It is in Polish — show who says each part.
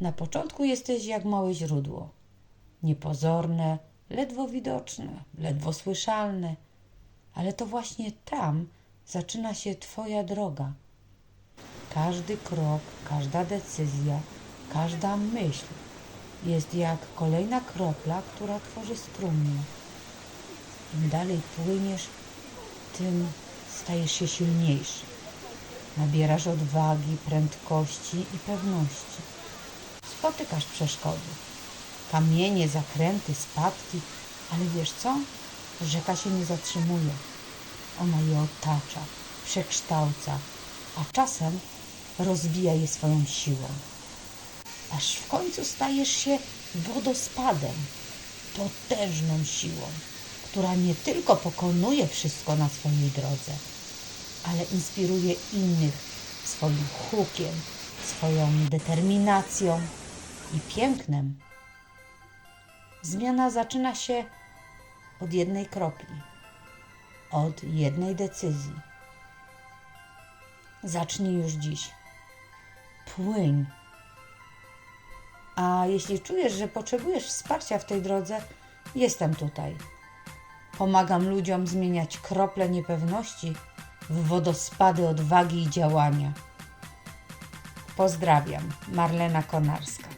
Speaker 1: Na początku jesteś jak małe źródło. Niepozorne, ledwo widoczne, ledwo słyszalne, ale to właśnie tam zaczyna się Twoja droga. Każdy krok, każda decyzja, każda myśl jest jak kolejna kropla, która tworzy strumień. Im dalej płyniesz, tym stajesz się silniejszy. Nabierasz odwagi, prędkości i pewności. Spotykasz przeszkody, kamienie, zakręty, spadki, ale wiesz co? Rzeka się nie zatrzymuje. Ona je otacza, przekształca, a czasem rozwija je swoją siłą. Aż w końcu stajesz się wodospadem, potężną siłą, która nie tylko pokonuje wszystko na swojej drodze, ale inspiruje innych swoim hukiem, swoją determinacją i pięknem. Zmiana zaczyna się od jednej kropli, od jednej decyzji. Zacznij już dziś. Płyń. A jeśli czujesz, że potrzebujesz wsparcia w tej drodze, jestem tutaj. Pomagam ludziom zmieniać krople niepewności w wodospady odwagi i działania. Pozdrawiam, Marlena Konarska.